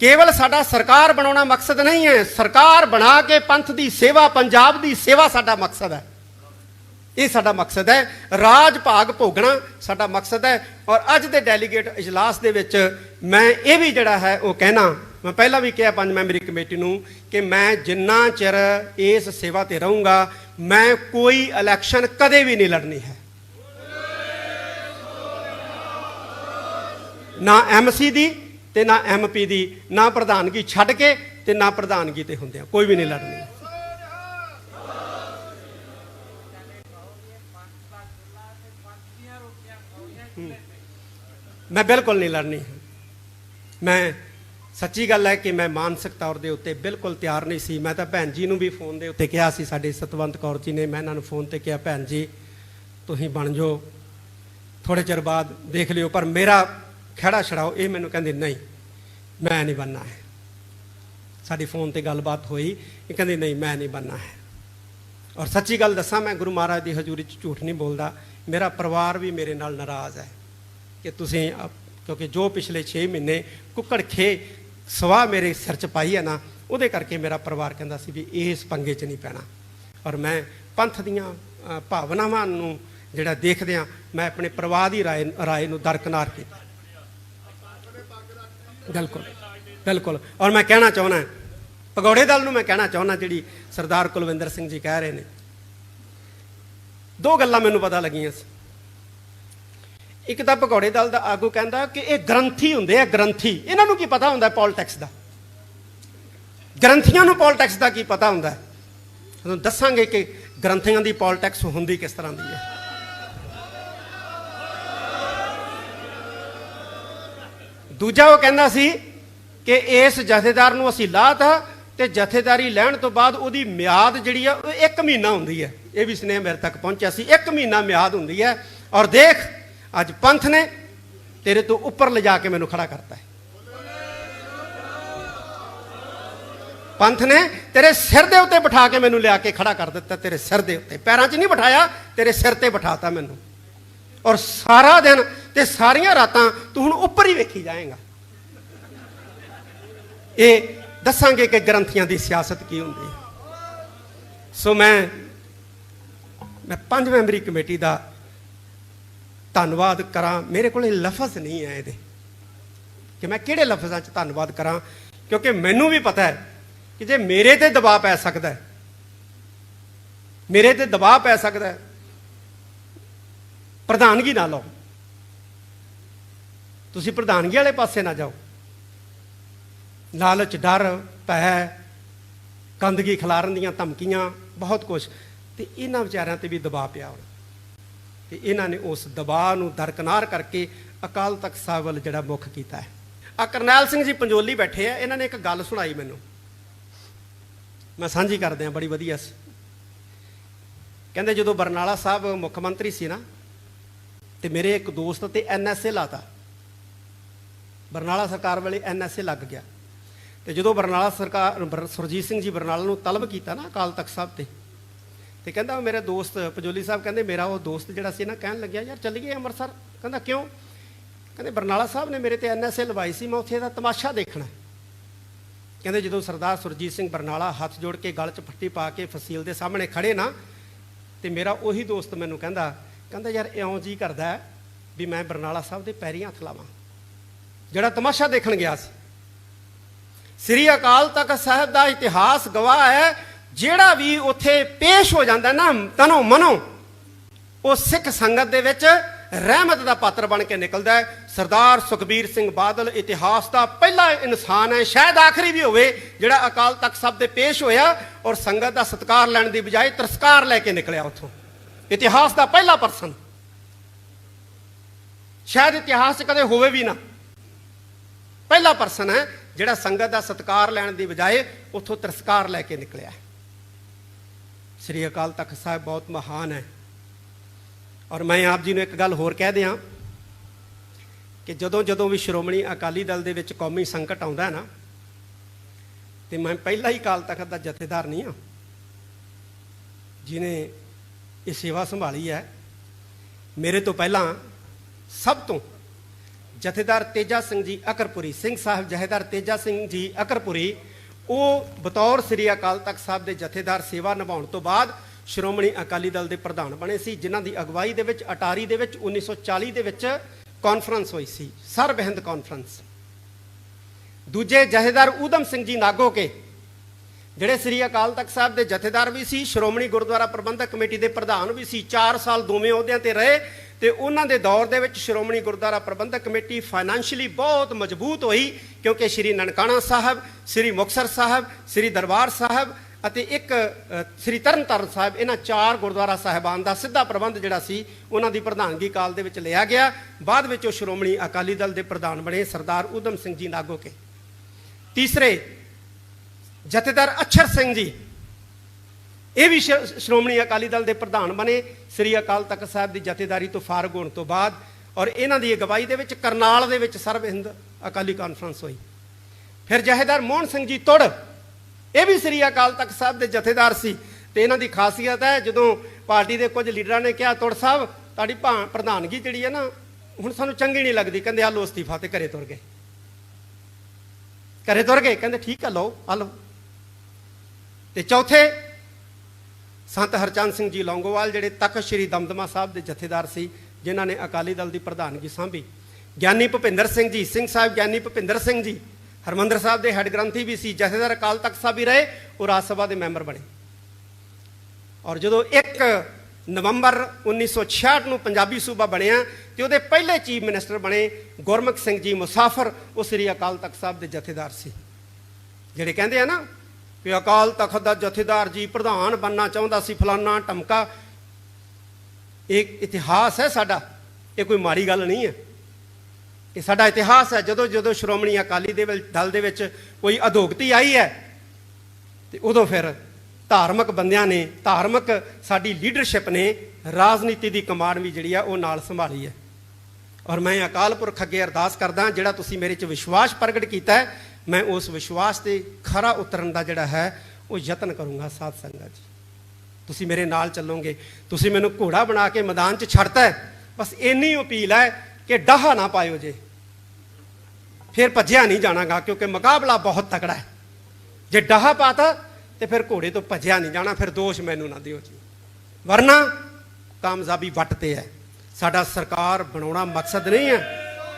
ਕੇਵਲ ਸਾਡਾ ਸਰਕਾਰ ਬਣਾਉਣਾ ਮਕਸਦ ਨਹੀਂ ਹੈ। ਸਰਕਾਰ ਬਣਾ ਕੇ ਪੰਥ ਦੀ ਸੇਵਾ, ਪੰਜਾਬ ਦੀ ਸੇਵਾ ਸਾਡਾ ਮਕਸਦ ਹੈ। ਇਹ ਸਾਡਾ ਮਕਸਦ ਹੈ। ਰਾਜ ਭਾਗ ਭੋਗਣਾ ਸਾਡਾ ਮਕਸਦ ਹੈ। ਔਰ ਅੱਜ ਦੇ ਡੈਲੀਗੇਟ ਇਜਲਾਸ ਦੇ ਵਿੱਚ ਮੈਂ ਇਹ ਵੀ ਜਿਹੜਾ ਹੈ ਉਹ ਕਹਿਣਾ, ਮੈਂ ਪਹਿਲਾਂ ਵੀ ਕਿਹਾ ਪੰਜ ਮੈਂਬਰੀ ਕਮੇਟੀ ਨੂੰ ਕਿ ਮੈਂ ਜਿੰਨਾ ਚਿਰ ਇਸ ਸੇਵਾ ਤੇ ਰਹੂੰਗਾ, ਮੈਂ ਕੋਈ ਇਲੈਕਸ਼ਨ ਕਦੇ ਵੀ ਨਹੀਂ ਲੜਨੀ ਹੈ। ਨਾ ਐਮਸੀ ਦੀ ਤੇ ਨਾ ਐਮਪੀ ਦੀ, ਨਾ ਪ੍ਰਧਾਨਗੀ ਛੱਡ ਕੇ ਤੇ ਨਾ ਪ੍ਰਧਾਨਗੀ ਤੇ ਹੁੰਦਿਆਂ ਕੋਈ ਵੀ ਨਹੀਂ ਲੜਨੀ ਮੈਂ ਬਿਲਕੁਲ ਨਹੀਂ ਲੜਨੀ। ਮੈਂ, ਸੱਚੀ ਗੱਲ ਹੈ ਕਿ ਮੈਂ ਮਾਨਸਿਕ ਤੌਰ ਦੇ ਉੱਤੇ ਬਿਲਕੁਲ ਤਿਆਰ ਨਹੀਂ ਸੀ। ਮੈਂ ਤਾਂ ਭੈਣ ਜੀ ਨੂੰ ਵੀ ਫੋਨ ਦੇ ਉੱਤੇ ਕਿਹਾ ਸੀ, ਸਾਡੇ ਸਤਵੰਤ ਕੌਰ ਜੀ ਨੇ, ਮੈਂ ਇਹਨਾਂ ਨੂੰ ਫੋਨ ਤੇ ਕਿਹਾ, ਭੈਣ ਜੀ, ਤੁਸੀਂ ਬਣ ਜਾਓ। ਥੋੜੇ ਚਿਰ ਬਾਅਦ ਦੇਖ ਲਿਓ। ਪਰ ਮੇਰਾ ਖੜਾ ਛੜਾਓ, ਇਹ ਮੈਨੂੰ ਕਹਿੰਦੇ, ਨਹੀਂ, ਮੈਂ ਨਹੀਂ ਬਣਨਾ ਹੈ। ਸਾਡੀ ਫੋਨ ਤੇ ਗੱਲਬਾਤ ਹੋਈ, ਇਹ ਕਹਿੰਦੇ, ਨਹੀਂ, ਮੈਂ ਨਹੀਂ ਬਣਨਾ ਹੈ। ਔਰ ਸੱਚੀ ਗੱਲ ਦੱਸਾਂ, ਮੈਂ ਗੁਰੂ ਮਹਾਰਾਜ ਦੀ ਹਜ਼ੂਰੀ 'ਚ ਝੂਠ ਨਹੀਂ ਬੋਲਦਾ। ਮੇਰਾ ਪਰਿਵਾਰ ਵੀ ਮੇਰੇ ਨਾਲ ਨਾਰਾਜ਼ ਹੈ ਕਿ ਤੁਸੀਂ ਕਿਉਂਕਿ ਜੋ ਪਿਛਲੇ 6 ਮਹੀਨੇ ਕੁੱਕੜ ਖੇ ਸਵਾਹ ਮੇਰੇ ਸਿਰ 'ਚ ਪਾਈ ਹੈ ਨਾ, ਉਹਦੇ ਕਰਕੇ ਮੇਰਾ ਪਰਿਵਾਰ ਕਹਿੰਦਾ ਸੀ ਵੀ ਇਸ ਪੰਗੇ 'ਚ ਨਹੀਂ ਪੈਣਾ। ਔਰ ਮੈਂ ਪੰਥ ਦੀਆਂ ਭਾਵਨਾਵਾਂ ਨੂੰ ਜਿਹੜਾ ਦੇਖਦਿਆਂ ਮੈਂ ਆਪਣੇ ਪਰਿਵਾਰ ਦੀ ਰਾਏ ਰਾਏ ਨੂੰ ਦਰਕਨਾਰ ਕੀਤਾ। ਬਿਲਕੁਲ ਬਿਲਕੁਲ। ਔਰ ਮੈਂ ਕਹਿਣਾ ਚਾਹੁੰਦਾ ਪਗੌੜੇ ਦਲ ਨੂੰ ਮੈਂ ਕਹਿਣਾ ਚਾਹੁੰਦਾ ਜਿਹੜੀ ਸਰਦਾਰ ਕੁਲਵਿੰਦਰ ਸਿੰਘ ਜੀ ਕਹਿ ਰਹੇ ਨੇ। ਦੋ ਗੱਲਾਂ ਮੈਨੂੰ ਪਤਾ ਲੱਗੀਆਂ ਸੀ। ਇੱਕ ਤਾਂ ਪਕੌੜੇ ਦਲ ਦਾ ਆਗੂ ਕਹਿੰਦਾ ਕਿ ਇਹ ਗ੍ਰੰਥੀ ਹੁੰਦੇ ਆ, ਗ੍ਰੰਥੀ। ਇਹਨਾਂ ਨੂੰ ਕੀ ਪਤਾ ਹੁੰਦਾ ਪੋਲਿਟਿਕਸ ਦਾ? ਗ੍ਰੰਥੀਆਂ ਨੂੰ ਪੋਲਿਟਿਕਸ ਦਾ ਕੀ ਪਤਾ ਹੁੰਦਾ? ਤੁਹਾਨੂੰ ਦੱਸਾਂਗੇ ਕਿ ਗ੍ਰੰਥੀਆਂ ਦੀ ਪੋਲਿਟਿਕਸ ਹੁੰਦੀ ਕਿਸ ਤਰ੍ਹਾਂ ਦੀ ਹੈ। ਦੂਜਾ ਉਹ ਕਹਿੰਦਾ ਸੀ ਕਿ ਇਸ ਜਥੇਦਾਰ ਨੂੰ ਅਸੀਂ ਲਾਤਾ ਤੇ ਜਥੇਦਾਰੀ ਲੈਣ ਤੋਂ ਬਾਅਦ ਉਹਦੀ ਮਿਆਦ ਜਿਹੜੀ ਆ, ਉਹ 1 ਮਹੀਨਾ ਹੁੰਦੀ ਹੈ ਇਹ ਵੀ ਸਨੇਹ ਮੇਰੇ ਤੱਕ ਪਹੁੰਚਿਆ ਸੀ। 1 ਮਹੀਨਾ ਮਿਆਦ ਹੁੰਦੀ ਹੈ ਔਰ ਦੇਖ, ਅੱਜ ਪੰਥ ਨੇ ਤੇਰੇ ਤੋਂ ਉੱਪਰ ਲਿਜਾ ਕੇ ਮੈਨੂੰ ਖੜਾ ਕਰਤਾ ਹੈ। ਪੰਥ ਨੇ ਤੇਰੇ ਸਿਰ ਦੇ ਉੱਤੇ ਬਿਠਾ ਕੇ ਮੈਨੂੰ ਲਿਆ ਕੇ ਖੜਾ ਕਰ ਦਿੱਤਾ, ਤੇਰੇ ਸਿਰ ਦੇ ਉੱਤੇ। ਪੈਰਾਂ 'ਚ ਨਹੀਂ ਬਿਠਾਇਆ, ਤੇਰੇ ਸਿਰ ਤੇ ਬਿਠਾਤਾ ਮੈਨੂੰ। ਔਰ ਸਾਰਾ ਦਿਨ ਤੇ ਸਾਰੀਆਂ ਰਾਤਾਂ ਤੂੰ ਹੁਣ ਉੱਪਰ ਹੀ ਵੇਖੀ ਜਾਏਗਾ। ਇਹ ਦੱਸਾਂਗੇ ਕਿ ਗ੍ਰੰਥੀਆਂ ਦੀ ਸਿਆਸਤ ਕੀ ਹੁੰਦੀ ਹੈ। ਸੋ ਮੈਂ ਮੈਂ ਪੰਜ ਮੈਂਬਰੀ ਕਮੇਟੀ ਦਾ ਧੰਨਵਾਦ ਕਰਾਂ। ਮੇਰੇ ਕੋਲੇ ਲਫ਼ਜ਼ ਨਹੀਂ ਹੈ ਇਹਦੇ। ਕਿ ਮੈਂ ਕਿਹੜੇ ਲਫ਼ਜ਼ਾਂ 'ਚ ਧੰਨਵਾਦ ਕਰਾਂ? ਕਿਉਂਕਿ ਮੈਨੂੰ ਵੀ ਪਤਾ ਹੈ ਕਿ ਜੇ ਮੇਰੇ ਤੇ ਦਬਾਅ ਪੈ ਸਕਦਾ ਹੈ, ਮੇਰੇ ਤੇ ਦਬਾਅ ਪੈ ਸਕਦਾ ਹੈ, ਪ੍ਰਧਾਨਗੀ ਨਾ ਲਓ। ਤੁਸੀਂ ਪ੍ਰਧਾਨਗੀ ਵਾਲੇ ਪਾਸੇ ਨਾ ਜਾਓ। ਲਾਲਚ, ਡਰ, ਭੈ, ਗੰਦਗੀ ਖਿਲਾਰਨ ਦੀਆਂ ਧਮਕੀਆਂ, ਬਹੁਤ ਕੁਝ ਤੇ ਇਹਨਾਂ ਵਿਚਾਰਿਆਂ ਤੇ ਵੀ ਦਬਾਅ ਪਿਆ ਹੁਣ। ਤੇ ਇਹਨਾਂ ਨੇ ਉਸ ਦਬਾਅ ਨੂੰ ਦਰਕਨਾਰ ਕਰਕੇ ਅਕਾਲ ਤਖਤ ਸਾਹਿਬ ਵੱਲ ਜਿਹੜਾ ਮੁੱਖ ਕੀਤਾ ਹੈ। ਆ ਕਰਨੈਲ ਸਿੰਘ ਜੀ ਪੰਜੋਲੀ ਬੈਠੇ ਆ, ਇਹਨਾਂ ਨੇ ਇੱਕ ਗੱਲ ਸੁਣਾਈ ਮੈਨੂੰ। ਮੈਂ ਸਾਂਝੀ ਕਰਦੇ ਆ ਬੜੀ ਵਧੀਆ ਸੀ। ਕਹਿੰਦੇ ਜਦੋਂ ਬਰਨਾਲਾ ਸਾਹਿਬ ਮੁੱਖ ਮੰਤਰੀ ਸੀ ਨਾ, ਤੇ ਮੇਰੇ ਇੱਕ ਦੋਸਤ ਤੇ ਐਨਐਸਏ ਲਾਤਾ। ਬਰਨਾਲਾ ਸਰਕਾਰ ਵੇਲੇ ਐਨਐਸਏ ਲੱਗ ਗਿਆ। ਤੇ ਜਦੋਂ ਬਰਨਾਲਾ ਸਰਕਾਰ, ਬਰ- ਸੁਰਜੀਤ ਸਿੰਘ ਜੀ ਬਰਨਾਲਾ ਨੂੰ ਤਲਬ ਕੀਤਾ ਨਾ ਅਕਾਲ ਤਖਤ ਸਾਹਿਬ ਤੇ ਤੇ ਕਹਿੰਦਾ ਮੇਰੇ ਦੋਸਤ ਪਜੋਲੀ ਸਾਹਿਬ ਕਹਿੰਦੇ ਮੇਰਾ ਉਹ ਦੋਸਤ ਜਿਹੜਾ ਸੀ ਨਾ ਕਹਿਣ ਲੱਗਿਆ, ਯਾਰ ਚੱਲੀਏ ਅੰਮ੍ਰਿਤਸਰ। ਕਹਿੰਦਾ, ਕਿਉਂ? ਕਹਿੰਦੇ, ਬਰਨਾਲਾ ਸਾਹਿਬ ਨੇ ਮੇਰੇ ਤੇ ਐਨਐਸਏ ਲਵਾਈ ਸੀ, ਮੈਂ ਉੱਥੇ ਦਾ ਤਮਾਸ਼ਾ ਦੇਖਣਾ ਕਹਿੰਦੇ, ਜਦੋਂ ਸਰਦਾਰ ਸੁਰਜੀਤ ਸਿੰਘ ਬਰਨਾਲਾ ਹੱਥ ਜੋੜ ਕੇ ਗਲ 'ਚ ਫੱਟੀ ਪਾ ਕੇ ਫਸੀਲ ਦੇ ਸਾਹਮਣੇ ਖੜੇ ਨਾ, ਤੇ ਮੇਰਾ ਉਹੀ ਦੋਸਤ ਮੈਨੂੰ ਕਹਿੰਦਾ ਕਹਿੰਦਾ ਯਾਰ ਇਉਂ ਜੀ ਕਰਦਾ ਵੀ ਮੈਂ ਬਰਨਾਲਾ ਸਾਹਿਬ ਦੇ ਪੈਰੀਂ ਹੱਥ ਲਾਵਾਂ। ਜਿਹੜਾ ਤਮਾਸ਼ਾ ਦੇਖਣ ਗਿਆ ਸੀ। ਸ੍ਰੀ ਅਕਾਲ ਤਖਤ ਸਾਹਿਬ ਦਾ ਇਤਿਹਾਸ ਗਵਾਹ ਹੈ, ਜਿਹੜਾ ਵੀ ਉੱਥੇ ਪੇਸ਼ ਹੋ ਜਾਂਦਾ ਨਾ, ਤਨੋ ਮਨੋ, ਉਹ ਸਿੱਖ ਸੰਗਤ ਦੇ ਵਿੱਚ ਰਹਿਮਤ ਦਾ ਪਾਤਰ ਬਣ ਕੇ ਨਿਕਲਦਾ ਹੈ। ਸਰਦਾਰ ਸੁਖਬੀਰ ਸਿੰਘ ਬਾਦਲ ਇਤਿਹਾਸ ਦਾ ਪਹਿਲਾ ਇਨਸਾਨ ਹੈ, ਸ਼ਾਇਦ ਆਖਰੀ ਵੀ ਹੋਵੇ, ਜਿਹੜਾ ਅਕਾਲ ਤਖਤ ਸਾਹਿਬ ਦੇ ਪੇਸ਼ ਹੋਇਆ ਔਰ ਸੰਗਤ ਦਾ ਸਤਿਕਾਰ ਲੈਣ ਦੀ ਬਜਾਏ ਤਰਸਕਾਰ ਲੈ ਕੇ ਨਿਕਲਿਆ ਉੱਥੋਂ। ਇਤਿਹਾਸ ਦਾ ਪਹਿਲਾ ਪਰਸਨ। ਸ਼ਾਇਦ ਇਤਿਹਾਸ 'ਚ ਕਦੇ ਹੋਵੇ ਵੀ ਨਾ। ਪਹਿਲਾ ਪਰਸਨ ਹੈ, ਜਿਹੜਾ ਸੰਗਤ ਦਾ ਸਤਿਕਾਰ ਲੈਣ ਦੀ ਬਜਾਏ ਉੱਥੋਂ ਤਿਰਸਕਾਰ ਲੈ ਕੇ ਨਿਕਲਿਆ ਸ੍ਰੀ ਅਕਾਲ ਤਖਤ ਸਾਹਿਬ ਬਹੁਤ ਮਹਾਨ ਹੈ। ਔਰ ਮੈਂ ਆਪ ਜੀ ਨੂੰ ਇੱਕ ਗੱਲ ਹੋਰ ਕਹਿ ਦਿਆਂ ਕਿ ਜਦੋਂ ਜਦੋਂ ਵੀ ਸ਼੍ਰੋਮਣੀ ਅਕਾਲੀ ਦਲ ਦੇ ਵਿੱਚ ਕੌਮੀ ਸੰਕਟ ਆਉਂਦਾ ਹੈ ਨਾ, ਤੇ ਮੈਂ ਪਹਿਲਾ ਹੀ ਅਕਾਲ ਤਖਤ ਦਾ ਜਥੇਦਾਰ ਨਹੀਂ ਹਾਂ ਜਿਨੇ ਇਹ ਸੇਵਾ ਸੰਭਾਲੀ ਹੈ। ਮੇਰੇ ਤੋਂ ਪਹਿਲਾਂ ਸਭ ਤੋਂ ਜਥੇਦਾਰ ਤੇਜਾ ਸਿੰਘ ਜੀ ਅਕਰਪੁਰੀ, ਸਿੰਘ ਸਾਹਿਬ ਜਥੇਦਾਰ ਤੇਜਾ ਸਿੰਘ ਜੀ ਅਕਰਪੁਰੀ, ਉਹ ਬਤੌਰ ਸ੍ਰੀ ਅਕਾਲ ਤਖਤ ਸਾਹਿਬ ਦੇ ਜਥੇਦਾਰ ਸੇਵਾ ਨਿਭਾਉਣ ਤੋਂ ਬਾਅਦ ਸ਼੍ਰੋਮਣੀ ਅਕਾਲੀ ਦਲ ਦੇ ਪ੍ਰਧਾਨ ਬਣੇ ਸੀ, ਜਿਨ੍ਹਾਂ ਦੀ ਅਗਵਾਈ ਦੇ ਵਿੱਚ, ਅਟਾਰੀ ਦੇ ਵਿੱਚ 1940 ਦੇ ਵਿੱਚ ਕਾਨਫਰੰਸ ਹੋਈ ਸੀ, ਸਰਬ ਹਿੰਦ ਕਾਨਫਰੰਸ ਦੂਜੇ ਜਥੇਦਾਰ ਊਧਮ ਸਿੰਘ ਜੀ ਨਾਗੋ ਕੇ, ਜਿਹੜੇ ਸ੍ਰੀ ਅਕਾਲ ਤਖਤ ਸਾਹਿਬ ਦੇ ਜਥੇਦਾਰ ਵੀ ਸੀ, ਸ਼੍ਰੋਮਣੀ ਗੁਰਦੁਆਰਾ ਪ੍ਰਬੰਧਕ ਕਮੇਟੀ ਦੇ ਪ੍ਰਧਾਨ ਵੀ ਸੀ 4 ਸਾਲ ਦੋਵੇਂ ਅਹੁਦਿਆਂ ਤੇ ਰਹੇ ਤੇ ਉਹਨਾਂ ਦੇ ਦੌਰ ਦੇ ਵਿੱਚ ਸ਼੍ਰੋਮਣੀ ਗੁਰਦੁਆਰਾ ਪ੍ਰਬੰਧਕ ਕਮੇਟੀ ਫਾਈਨੈਂਸ਼ੀਅਲੀ ਬਹੁਤ ਮਜ਼ਬੂਤ ਹੋਈ ਕਿਉਂਕਿ ਸ੍ਰੀ ਨਨਕਾਣਾ ਸਾਹਿਬ ਸ੍ਰੀ ਮੁਕਤਸਰ ਸਾਹਿਬ ਸ੍ਰੀ ਦਰਬਾਰ ਸਾਹਿਬ ਅਤੇ ਇੱਕ ਅ, ਸ੍ਰੀ ਤਰਨਤਾਰਨ ਸਾਹਿਬ ਇਹਨਾਂ ਚਾਰ ਗੁਰਦੁਆਰਾ ਸਾਹਿਬਾਨ ਦਾ ਸਿੱਧਾ ਪ੍ਰਬੰਧ ਜਿਹੜਾ ਸੀ ਉਹਨਾਂ ਦੀ ਪ੍ਰਧਾਨਗੀ ਕਾਲ ਦੇ ਵਿੱਚ ਲਿਆ ਗਿਆ। ਬਾਅਦ ਵਿੱਚ ਉਹ ਸ਼੍ਰੋਮਣੀ ਅਕਾਲੀ ਦਲ ਦੇ ਪ੍ਰਧਾਨ ਬਣੇ ਸਰਦਾਰ ਊਧਮ ਸਿੰਘ ਜੀ ਨਾਗੋ ਕੇ ਤੀਸਰੇ ਜਥੇਦਾਰ ਅਛਰ ਸਿੰਘ ਜੀ ਇਹ ਵੀ ਸ਼੍ਰੋਮਣੀ ਅਕਾਲੀ ਦਲ ਦੇ ਪ੍ਰਧਾਨ ਬਣੇ ਸ੍ਰੀ ਅਕਾਲ ਤਖਤ ਸਾਹਿਬ ਦੀ ਜਥੇਦਾਰੀ ਤੋਂ ਫਾਰਗ ਹੋਣ ਤੋਂ ਬਾਅਦ ਔਰ ਇਹਨਾਂ ਦੀ ਅਗਵਾਈ ਦੇ ਵਿੱਚ ਕਰਨਾਲ ਦੇ ਵਿੱਚ ਸਰਬ ਹਿੰਦ ਅਕਾਲੀ ਕਾਨਫਰੰਸ ਹੋਈ। ਫਿਰ ਜਥੇਦਾਰ ਮੋਹਨ ਸਿੰਘ ਜੀ ਤੁੜ, ਇਹ ਵੀ ਸ੍ਰੀ ਅਕਾਲ ਤਖਤ ਸਾਹਿਬ ਦੇ ਜਥੇਦਾਰ ਸੀ ਤੇ ਇਹਨਾਂ ਦੀ ਖਾਸੀਅਤ ਹੈ ਜਦੋਂ ਪਾਰਟੀ ਦੇ ਕੁਝ ਲੀਡਰਾਂ ਨੇ ਕਿਹਾ, ਤੁੜ ਸਾਹਿਬ, ਤੁਹਾਡੀ ਭਾ- ਪ੍ਰਧਾਨਗੀ ਜਿਹੜੀ ਹੈ ਨਾ, ਹੁਣ ਸਾਨੂੰ ਚੰਗੀ ਨਹੀਂ ਲੱਗਦੀ। ਕਹਿੰਦੇ ਆ ਲੋ ਅਸਤੀਫਾ ਤੇ ਘਰੇ ਤੁਰ ਗਏ। ਘਰੇ ਤੁਰ ਗਏ, ਕਹਿੰਦੇ, ਠੀਕ ਆ, ਲਓ ਆ ਲਓ। ਤੇ ਚੌਥੇ ਸੰਤ ਹਰਚੰਦ ਸਿੰਘ ਜੀ ਲੌਂਗੋਵਾਲ, ਜਿਹੜੇ ਤਖਤ ਸ੍ਰੀ ਦਮਦਮਾ ਸਾਹਿਬ ਦੇ ਜਥੇਦਾਰ ਸੀ, ਜਿਨ੍ਹਾਂ ਨੇ ਅਕਾਲੀ ਦਲ ਦੀ ਪ੍ਰਧਾਨਗੀ ਸੰਭੀ। ਗਿਆਨੀ ਭੁਪਿੰਦਰ ਸਿੰਘ ਜੀ, ਸਿੰਘ ਸਾਹਿਬ ਗਿਆਨੀ ਭੁਪਿੰਦਰ ਸਿੰਘ ਜੀ, ਹਰਮੰਦਰ ਸਾਹਿਬ ਦੇ ਹੈੱਡ ਗ੍ਰੰਥੀ ਵੀ ਸੀ, ਜਥੇਦਾਰ ਅਕਾਲ ਤਖਤ ਸਾਹਿਬ ਵੀ ਰਹੇ, ਉਹ ਰਾਜ ਸਭਾ ਦੇ ਮੈਂਬਰ ਬਣੇ। ਔਰ ਜਦੋਂ 1 ਨਵੰਬਰ 1966 ਨੂੰ ਪੰਜਾਬੀ ਸੂਬਾ ਬਣਿਆ, ਤੇ ਉਹਦੇ ਪਹਿਲੇ ਚੀਫ ਮਿਨਿਸਟਰ ਬਣੇ ਗੁਰਮੁਖ ਸਿੰਘ ਜੀ ਮੁਸਾਫਰ, ਉਹ ਸ੍ਰੀ ਅਕਾਲ ਤਖਤ ਸਾਹਿਬ ਦੇ ਜਥੇਦਾਰ ਸੀ। ਜਿਹੜੇ ਕਹਿੰਦੇ ਆ ਨਾ ਕਿ ਅਕਾਲ ਤਖਤ ਦਾ ਜਥੇਦਾਰ ਜੀ ਪ੍ਰਧਾਨ ਬੰਨਾ ਚਾਹੁੰਦਾ ਸੀ, ਫਲਾਨਾ ਟਮਕਾ। ਇਹ ਇਤਿਹਾਸ ਹੈ ਸਾਡਾ, ਇਹ ਕੋਈ ਮਾੜੀ ਗੱਲ ਨਹੀਂ ਹੈ। ਇਹ ਸਾਡਾ ਇਤਿਹਾਸ ਹੈ, ਜਦੋਂ ਜਦੋਂ ਸ਼੍ਰੋਮਣੀ ਅਕਾਲੀ ਦੇ ਵਿੱਚ, ਦਲ ਦੇ ਵਿੱਚ ਕੋਈ ਅਧੋਗਤੀ ਆਈ ਹੈ, ਤੇ ਉਦੋਂ ਫਿਰ ਧਾਰਮਿਕ ਬੰਦਿਆਂ ਨੇ, ਧਾਰਮਿਕ ਸਾਡੀ ਲੀਡਰਸ਼ਿਪ ਨੇ ਰਾਜਨੀਤੀ ਦੀ ਕਮਾਂਡ ਵੀ ਜਿਹੜੀ ਆ, ਉਹ ਨਾਲ ਸੰਭਾਲੀ ਹੈ। ਔਰ ਮੈਂ ਅਕਾਲ ਪੁਰਖ ਅੱਗੇ ਅਰਦਾਸ ਕਰਦਾ, ਜਿਹੜਾ ਤੁਸੀਂ ਮੇਰੇ 'ਚ ਵਿਸ਼ਵਾਸ ਪ੍ਰਗਟ ਕੀਤਾ ਹੈ ਮੈਂ ਉਸ ਵਿਸ਼ਵਾਸ ਤੇ ਖਰਾ ਉਤਰਨ ਦਾ ਜਿਹੜਾ ਹੈ, ਉਹ ਯਤਨ ਕਰੂੰਗਾ ਸਾਧ ਸੰਗਤ ਜੀ। ਤੁਸੀਂ ਮੇਰੇ ਨਾਲ ਚੱਲੋਗੇ, ਤੁਸੀਂ ਮੈਨੂੰ ਘੋੜਾ ਬਣਾ ਕੇ ਮੈਦਾਨ 'ਚ ਛੱਡਤਾ ਬਸ ਇੰਨੀ ਅਪੀਲ ਹੈ ਕਿ ਡਾਹਾ ਨਾ ਪਾਇਓ ਜੇ। ਫਿਰ ਭੱਜਿਆ ਨਹੀਂ ਜਾਣਾਗਾ, ਕਿਉਂਕਿ ਮੁਕਾਬਲਾ ਬਹੁਤ ਤਕੜਾ ਹੈ। ਜੇ ਡਾਹਾ ਪਾਤਾ, ਤੇ ਫਿਰ ਘੋੜੇ ਤੋਂ ਭੱਜਿਆ ਨਹੀਂ ਜਾਣਾ, ਫਿਰ ਦੋਸ਼ ਮੈਨੂੰ ਨਾ ਦਿਓ ਜੀ। ਵਰਨਾ ਕਾਮਯਾਬੀ ਵੱਟ ਤੇ ਹੈ। ਸਾਡਾ ਸਰਕਾਰ ਬਣਾਉਣਾ ਮਕਸਦ ਨਹੀਂ ਹੈ।